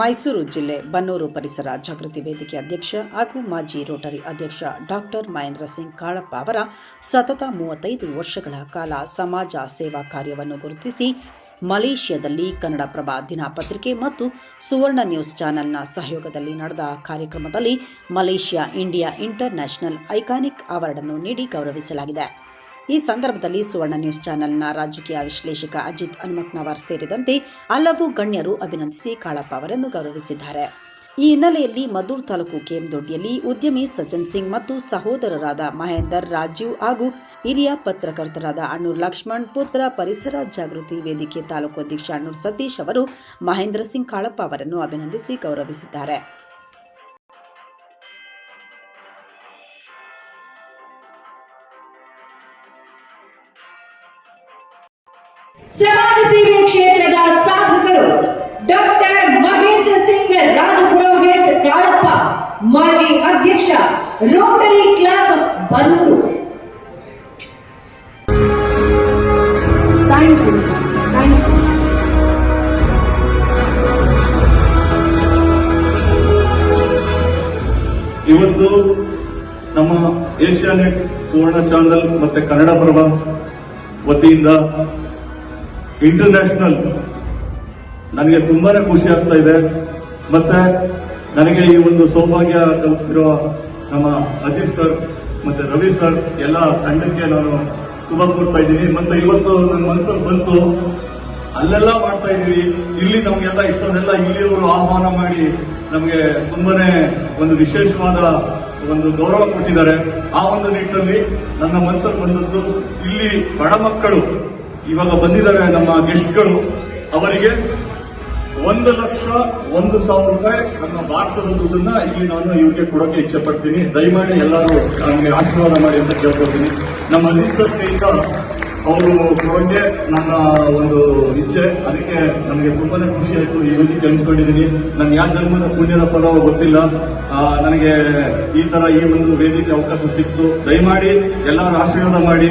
ಮೈಸೂರು ಜಿಲ್ಲೆ ಬನ್ನೂರು ಪರಿಸರ ಜಾಗೃತಿ ವೇದಿಕೆ ಅಧ್ಯಕ್ಷ ಹಾಗೂ ಮಾಜಿ ರೋಟರಿ ಅಧ್ಯಕ್ಷ ಡಾಕ್ಟರ್ ಮಹೇಂದ್ರ ಸಿಂಗ್ ಕಾಳಪ್ಪ ಅವರ ಸತತ ಮೂವತ್ತೈದು ವರ್ಷಗಳ ಕಾಲ ಸಮಾಜ ಸೇವಾ ಕಾರ್ಯವನ್ನು ಗುರುತಿಸಿ ಮಲೇಷ್ಯಾದಲ್ಲಿ ಕನ್ನಡಪ್ರಭ ದಿನಪತ್ರಿಕೆ ಮತ್ತು ಸುವರ್ಣ ನ್ಯೂಸ್ ಚಾನೆಲ್ನ ಸಹಯೋಗದಲ್ಲಿ ನಡೆದ ಕಾರ್ಯಕ್ರಮದಲ್ಲಿ Malaysia India international iconic award ಅನ್ನು ನೀಡಿ ಗೌರವಿಸಲಾಗಿದೆ. ಈ ಸಂದರ್ಭದಲ್ಲಿ ಸುವರ್ಣ ನ್ಯೂಸ್ ಚಾನೆಲ್ನ ರಾಜಕೀಯ ವಿಶ್ಲೇಷಕ ಅಜಿತ್ ಹನುಮಕ್ನವರ್ ಸೇರಿದಂತೆ ಹಲವು ಗಣ್ಯರು ಅಭಿನಂದಿಸಿ ಕಾಳಪ್ಪ ಅವರನ್ನು ಗೌರವಿಸಿದ್ದಾರೆ. ಈ ಹಿನ್ನೆಲೆಯಲ್ಲಿ ಮದ್ದೂರು ತಾಲೂಕು ಕೆಎಂದೊಡ್ಡಿಯಲ್ಲಿ ಉದ್ಯಮಿ ಸಜ್ಜನ್ ಸಿಂಗ್ ಮತ್ತು ಸಹೋದರರಾದ ಮಹೇಂದರ್ ರಾಜೀವ್ ಹಾಗೂ ಹಿರಿಯ ಪತ್ರಕರ್ತರಾದ ಅಣ್ಣೂರ್ ಲಕ್ಷ್ಮಣ್, ಪುತ್ರ ಪರಿಸರ ಜಾಗೃತಿ ವೇದಿಕೆ ತಾಲೂಕು ಅಧ್ಯಕ್ಷ ಅಣ್ಣೂರ್ ಸತೀಶ್ ಅವರು ಮಹೇಂದ್ರ ಸಿಂಗ್ ಕಾಳಪ್ಪ ಅವರನ್ನು ಅಭಿನಂದಿಸಿ ಗೌರವಿಸಿದ್ದಾರೆ. ಸಮಾಜ ಸೇವೆ ಕ್ಷೇತ್ರದ ಸಾಧಕರು ಡಾಕ್ಟರ್ ಮಹೇಂದ್ರ ಸಿಂಗ್ ರಾಜಪುರೋಹಿತ್ ಕಾಳಪ್ಪ ಮಾಜಿ ಅಧ್ಯಕ್ಷ ರೋಟರಿ ಕ್ಲಬ್ ಬನ್ನೂರು ಇವತ್ತು ನಮ್ಮ ಏಷ್ಯಾನೆಟ್ ಸುವರ್ಣ ಚಾನಲ್ ಮತ್ತೆ ಕನ್ನಡ ಕನ್ನಡಪ್ರಭ ವತಿಯಿಂದ ಇಂಟರ್ನ್ಯಾಷನಲ್ ನನಗೆ ತುಂಬಾನೇ ಖುಷಿ ಆಗ್ತಾ ಇದೆ. ಮತ್ತೆ ನನಗೆ ಈ ಒಂದು ಸೌಭಾಗ್ಯ ಕಲ್ಪಿಸಿರುವ ನಮ್ಮ ಅಜಿತ್ ಸರ್ ಮತ್ತೆ ರವಿ ಸರ್ ಎಲ್ಲ ತಂಡಕ್ಕೆ ನಾನು ಶುಭ ಕೋರ್ತಾ ಇದ್ದೀನಿ. ಮತ್ತೆ ಇವತ್ತು ನನ್ನ ಮನಸ್ಸಲ್ಲಿ ಬಂತು ಅಲ್ಲೆಲ್ಲ ಮಾಡ್ತಾ ಇದೀವಿ ಇಲ್ಲಿ ನಮ್ಗೆಲ್ಲ ಇಷ್ಟೊಂದೆಲ್ಲ ಇಲ್ಲಿಯವರು ಆಹ್ವಾನ ಮಾಡಿ ನಮಗೆ ತುಂಬಾನೇ ಒಂದು ವಿಶೇಷವಾದ ಒಂದು ಗೌರವ ಕೊಟ್ಟಿದ್ದಾರೆ. ಆ ಒಂದು ನಿಟ್ಟಿನಲ್ಲಿ ನನ್ನ ಮನಸ್ಸಲ್ಲಿ ಬಂದದ್ದು ಇಲ್ಲಿ ಬಡ ಮಕ್ಕಳು. ಇವಾಗ ಬಂದಿದ್ದಾರೆ ನಮ್ಮ ಗೆಸ್ಟ್ಗಳು. ಅವರಿಗೆ ಒಂದು ಲಕ್ಷ ಒಂದು ಸಾವಿರ ರೂಪಾಯಿ ನಮ್ಮ ಭಾರತದ ದುಡ್ಡನ್ನ ಇಲ್ಲಿ ನಾನು ಇವ್ರಿಗೆ ಕೊಡೋಕೆ ಇಚ್ಛೆ ಪಡ್ತೀನಿ ದಯಮಾಡಿ ಎಲ್ಲರೂ ನಮಗೆ ಆಶೀರ್ವಾದ ಮಾಡಿ ಅಂತ ಕೇಳ್ಕೊತೀನಿ ನಮ್ಮ ಸರ್ ಕೈಯಿಂದ ಅವರು ಕೊಡೋಕೆ ನನ್ನ ಒಂದು ಇಚ್ಛೆ. ಅದಕ್ಕೆ ನನಗೆ ತುಂಬಾನೇ ಖುಷಿ ಆಯಿತು. ಈ ರೀತಿ ಕಲ್ಸ್ಕೊಂಡಿದ್ದೀನಿ ನನ್ನ ಯಾವ ಜನ್ಮದ ಪುಣ್ಯದ ಫಲವೋ ಗೊತ್ತಿಲ್ಲ. ನನಗೆ ಈ ತರ ಈ ಒಂದು ವೇದಿಕೆ ಅವಕಾಶ ಸಿಕ್ತು. ದಯಮಾಡಿ ಎಲ್ಲರೂ ಆಶೀರ್ವಾದ ಮಾಡಿ.